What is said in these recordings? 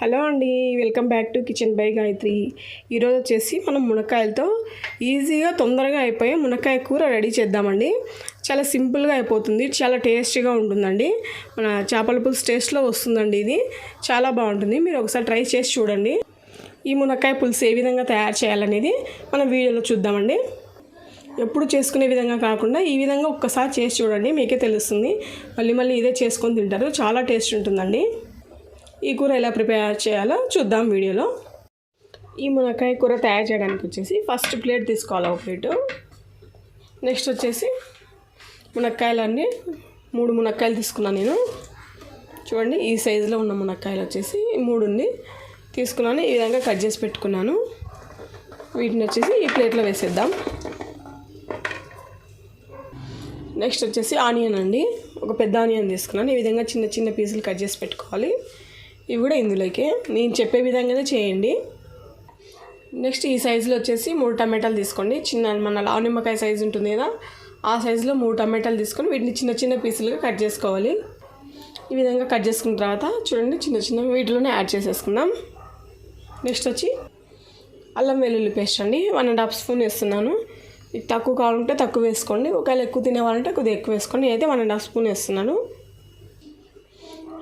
Hello అండి welcome back to kitchen by Gayatri. ఈరోజు వచ్చేసి మనం మునక్కాయలతో ఈజీగా తొందరగా అయిపోయే మునక్కాయ కూర రెడీ చేద్దామండి. చాలా సింపుల్గా అయిపోతుంది చాలా టేస్టీగా ఉంటుందండి. మన చేపల పులుసు టేస్ట్లో వస్తుందండి ఇది. చాలా బాగుంటుంది మీరు ఒకసారి ట్రై చేసి చూడండి. ఈ మునక్కాయ పులుసు ఏ విధంగా తయారు చేయాలనేది మనం వీడియోలో చూద్దామండి. ఎప్పుడు చేసుకునే విధంగా కాకుండా ఈ విధంగా ఒక్కసారి చేసి చూడండి మీకే తెలుస్తుంది. మళ్ళీ మళ్ళీ ఇదే చేసుకొని తింటారు చాలా టేస్ట్ ఉంటుందండి. ఈ కూర ఎలా ప్రిపేర్ చేయాలో చూద్దాం వీడియోలో. ఈ మునక్కాయ కూర తయారు చేయడానికి వచ్చేసి ఫస్ట్ ప్లేట్ తీసుకోవాలి ఒక ప్లేటు. నెక్స్ట్ వచ్చేసి మునక్కాయలన్నీ మూడు మునక్కాయలు తీసుకున్నాను నేను. చూడండి ఈ సైజులో ఉన్న మునక్కాయలు వచ్చేసి మూడు ఉంది. తీసుకున్నాను ఈ విధంగా కట్ చేసి పెట్టుకున్నాను. వీటిని వచ్చేసి ఈ ప్లేట్లో వేసేద్దాం. నెక్స్ట్ వచ్చేసి ఆనియన్ అండి. ఒక పెద్ద ఆనియన్ తీసుకున్నాను. ఈ విధంగా చిన్న చిన్న పీసులు కట్ చేసి పెట్టుకోవాలి. ఇవి కూడా ఇందులోకే. నేను చెప్పే విధంగానే చేయండి. నెక్స్ట్ ఈ సైజులో వచ్చేసి మూడు టమాటాలు తీసుకోండి. చిన్న మన లావు నిమ్మకాయ సైజు ఉంటుంది కదా ఆ సైజులో మూడు టమాటాలు తీసుకొని వీటిని చిన్న చిన్న పీసులుగా కట్ చేసుకోవాలి. ఈ విధంగా కట్ చేసుకున్న తర్వాత చూడండి చిన్న చిన్న వీటిలోనే యాడ్ చేసేసుకుందాం. నెక్స్ట్ వచ్చి అల్లం వెల్లుల్లి పేస్ట్ అండి. వన్ అండ్ హాఫ్ స్పూన్ వేస్తున్నాను. మీకు తక్కువ కావాలంటే తక్కువ వేసుకోండి. ఒకవేళ ఎక్కువ తినేవాలంటే కొద్దిగా ఎక్కువ వేసుకోండి. అయితే వన్ అండ్ హాఫ్ స్పూన్ వేస్తున్నాను.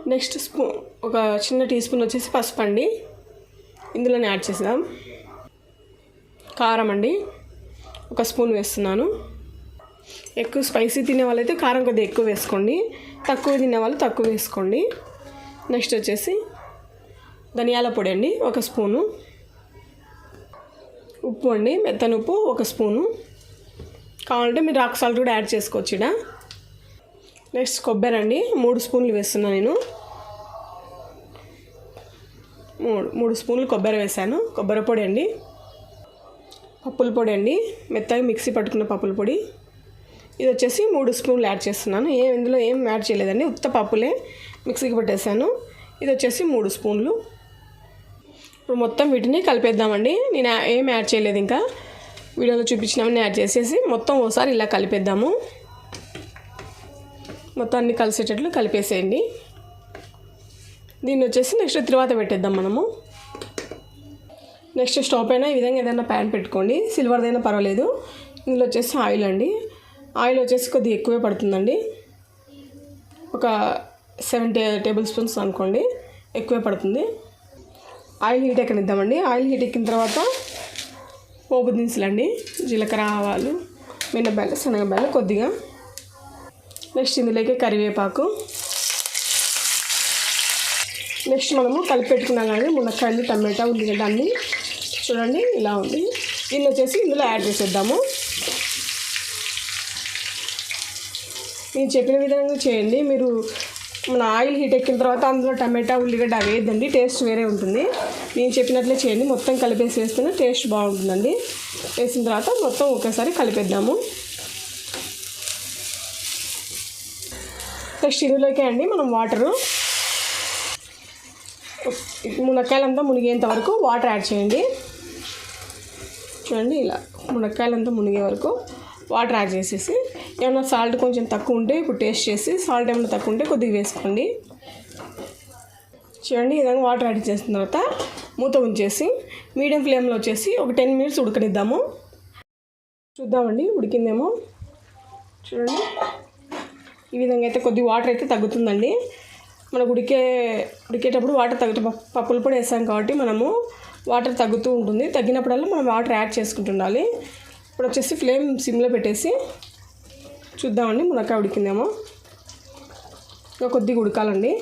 నెక్స్ట్ స్పూన్ ఒక చిన్న టీ స్పూన్ వచ్చేసి పసుపు అండి. ఇందులోనే యాడ్ చేద్దాం కారం అండి. ఒక స్పూన్ వేస్తున్నాను. ఎక్కువ స్పైసీ తినే వాళ్ళైతే కారం కొద్దిగా ఎక్కువ వేసుకోండి. తక్కువ తినే వాళ్ళు తక్కువ వేసుకోండి. నెక్స్ట్ వచ్చేసి ధనియాల పొడి అండి ఒక స్పూను. ఉప్పు అండి మెత్తని ఉప్పు ఒక స్పూను. కావాలంటే మీరు రాక్ సాల్ట్ కూడా యాడ్ చేసుకోవచ్చు ఇక్కడ. నెక్స్ట్ కొబ్బరి అండి. మూడు స్పూన్లు వేస్తున్నాను నేను. మూడు మూడు స్పూన్లు కొబ్బరి వేసాను కొబ్బరి పొడి అండి. పప్పుల పొడి అండి. మెత్తగా మిక్సీ పట్టుకున్న పప్పుల పొడి. ఇది వచ్చేసి మూడు స్పూన్లు యాడ్ చేస్తున్నాను. ఏం ఇందులో ఏం యాడ్ చేయలేదండి. ఉత్త పప్పులే మిక్సీకి పెట్టేశాను. ఇది వచ్చేసి మూడు స్పూన్లు. ఇప్పుడు మొత్తం వీటిని కలిపేద్దామండి. నేను ఏం యాడ్ చేయలేదు ఇంకా. వీడియోలో చూపించినవన్నీ యాడ్ చేసేసి మొత్తం ఓసారి ఇలా కలిపేద్దాము. మొత్తం అన్ని కలిసేటట్లు కలిపేసేయండి. దీన్ని వచ్చేసి నెక్స్ట్ తర్వాత పెట్టేద్దాం మనము. నెక్స్ట్ స్టవ్ పైన ఈ విధంగా ఏదైనా ప్యాన్ పెట్టుకోండి. సిల్వర్దైనా పర్వాలేదు. ఇందులో వచ్చేసి ఆయిల్ అండి. ఆయిల్ వచ్చేసి కొద్దిగా ఎక్కువే పడుతుందండి. ఒక సెవెన్ టే టేబుల్ స్పూన్స్ అనుకోండి. ఎక్కువే పడుతుంది. ఆయిల్ హీట్ ఎక్కనిద్దామండి. ఆయిల్ హీట్ ఎక్కిన తర్వాత పోపు దినుసులండి. జీలకర్ర ఆవాలు మినపాయలు శనగపాయలు కొద్దిగా నెక్స్ట్ ఇందులోకి కరివేపాకు. నెక్స్ట్ మనము కలిపి పెట్టుకున్నాం కానీ మునక్కాయలు టమాటా ఉల్లిగడ్డ అన్నీ. చూడండి ఇలా ఉంది. దీన్ని వచ్చేసి ఇందులో యాడ్ చేసేద్దాము. నేను చెప్పిన విధంగా చేయండి. మీరు మన ఆయిల్ హీట్ ఎక్కిన తర్వాత అందులో టమాటా ఉల్లిగడ్డ అవేదండి వేయద్దండి టేస్ట్ వేరే ఉంటుంది. నేను చెప్పినట్లే చేయండి మొత్తం కలిపేసి వేస్తేనే టేస్ట్ బాగుంటుందండి. వేసిన తర్వాత మొత్తం ఒకేసారి కలిపేద్దాము. నెక్స్ట్ ఇందులోకే అండి మనం వాటరు. మునక్కాయలంతా మునిగేంత వరకు వాటర్ యాడ్ చేయండి. చూడండి ఇలా మునక్కాయలంతా మునిగే వరకు వాటర్ యాడ్ చేసేసి ఏమైనా సాల్ట్ కొంచెం తక్కువ ఉంటే ఇప్పుడు టేస్ట్ చేసి సాల్ట్ ఏమైనా తక్కువ ఉంటే కొద్దిగా వేసుకోండి. చూడండి ఈ విధంగా వాటర్ యాడ్ చేసిన తర్వాత మూత ఉంచేసి మీడియం ఫ్లేమ్లో వచ్చేసి ఒక టెన్ మినిట్స్ ఉడకనిద్దాము. చూద్దామండి ఉడికిందేమో. చూడండి. ఈ విధంగా అయితే కొద్ది వాటర్ అయితే తగ్గుతుందండి. మనకు ఉడికే ఉడికేటప్పుడు వాటర్ తగ్గుతూ పప్పులు పొడి వేసాం కాబట్టి మనము వాటర్ తగ్గుతూ ఉంటుంది. తగ్గినప్పుడల్లా మనం వాటర్ యాడ్ చేసుకుంటుండాలి. ఇప్పుడు వచ్చేసి ఫ్లేమ్ సిమ్లో పెట్టేసి చూద్దామండి మునక్కాయ ఉడికిందేమో. ఇంకా కొద్దిగా ఉడకాలండి.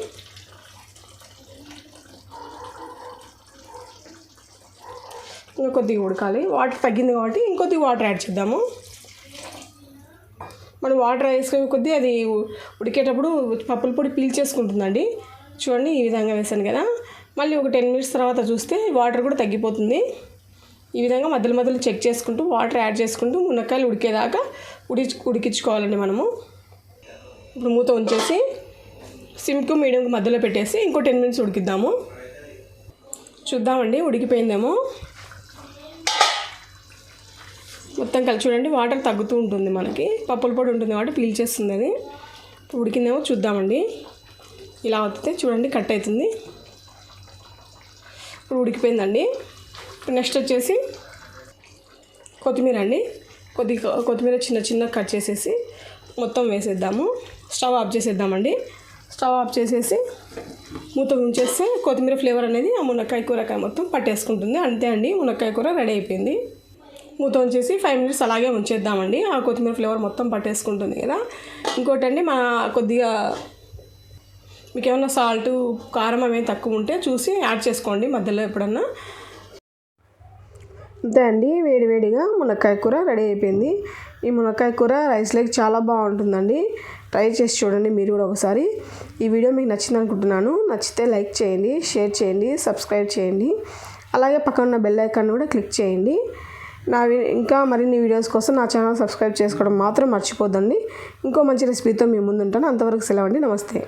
ఇంకా కొద్దిగా ఉడకాలి. వాటర్ తగ్గింది కాబట్టి ఇంకొద్దిగా వాటర్ యాడ్ చేద్దాము. మనం వాటర్ వేసుకునే కొద్దీ అది ఉడికేటప్పుడు పప్పుల పొడి పీల్చేసుకుంటుందండి. చూడండి ఈ విధంగా వేసాను కదా. మళ్ళీ ఒక టెన్ మినిట్స్ తర్వాత చూస్తే వాటర్ కూడా తగ్గిపోతుంది. ఈ విధంగా మధ్యలో మధ్యలో చెక్ చేసుకుంటూ వాటర్ యాడ్ చేసుకుంటూ మునక్కాయలు ఉడికేదాకా ఉడి ఉడికించుకోవాలండి మనము. ఇప్పుడు మూత ఉంచేసి సిమ్కు మీడియంకు మధ్యలో పెట్టేసి ఇంకో టెన్ మినిట్స్ ఉడికిద్దాము. చూద్దామండి ఉడికిపోయిందేమో. మొత్తం కలిసి చూడండి వాటర్ తగ్గుతూ ఉంటుంది మనకి. పప్పుల పొడి ఉంటుంది కాబట్టి పీల్చేస్తుంది అది ఉడికిందేమో చూద్దామండి. ఇలా అవుతుంది చూడండి కట్ అవుతుంది. ఇప్పుడు ఉడికిపోయిందండి. నెక్స్ట్ వచ్చేసి కొత్తిమీర అండి. కొద్ది కొత్తిమీర చిన్న చిన్న కట్ చేసేసి మొత్తం వేసేద్దాము. స్టవ్ ఆఫ్ చేసేద్దామండి. స్టవ్ ఆఫ్ చేసేసి మూత ఉంచేస్తే కొత్తిమీర ఫ్లేవర్ అనేది ఆ మునక్కాయ కూరకాయ మొత్తం పట్టేసుకుంటుంది. అంతే అండి మునక్కాయ కూర రెడీ అయిపోయింది. మూత ఉంచేసి ఫైవ్ మినిట్స్ అలాగే ఉంచేద్దామండి. ఆ కొత్తిమీర ఫ్లేవర్ మొత్తం పట్టేసుకుంటుంది కదా. ఇంకోటి అండి మా కొద్దిగా మీకు ఏమైనా సాల్ట్ కారం అవి తక్కువ ఉంటే చూసి యాడ్ చేసుకోండి మధ్యలో ఎప్పుడన్నా. అంతే అండి వేడివేడిగా మునక్కాయ కూర రెడీ అయిపోయింది. ఈ మునక్కాయ కూర రైస్లోకి చాలా బాగుంటుందండి. ట్రై చేసి చూడండి మీరు కూడా ఒకసారి. ఈ వీడియో మీకు నచ్చింది అనుకుంటున్నాను. నచ్చితే లైక్ చేయండి షేర్ చేయండి సబ్స్క్రైబ్ చేయండి. అలాగే పక్కన ఉన్న బెల్ ఐకాన్ కూడా క్లిక్ చేయండి. నా వి- ఇంకా మరిన్ని వీడియోస్ కోసం నా ఛానల్ సబ్స్క్రైబ్ చేసుకోవడం మాత్రం మర్చిపోద్దండి. ఇంకో మంచి రెసిపీతో మీ ముందుంటాను. అంతవరకు సెలవండి నమస్తే.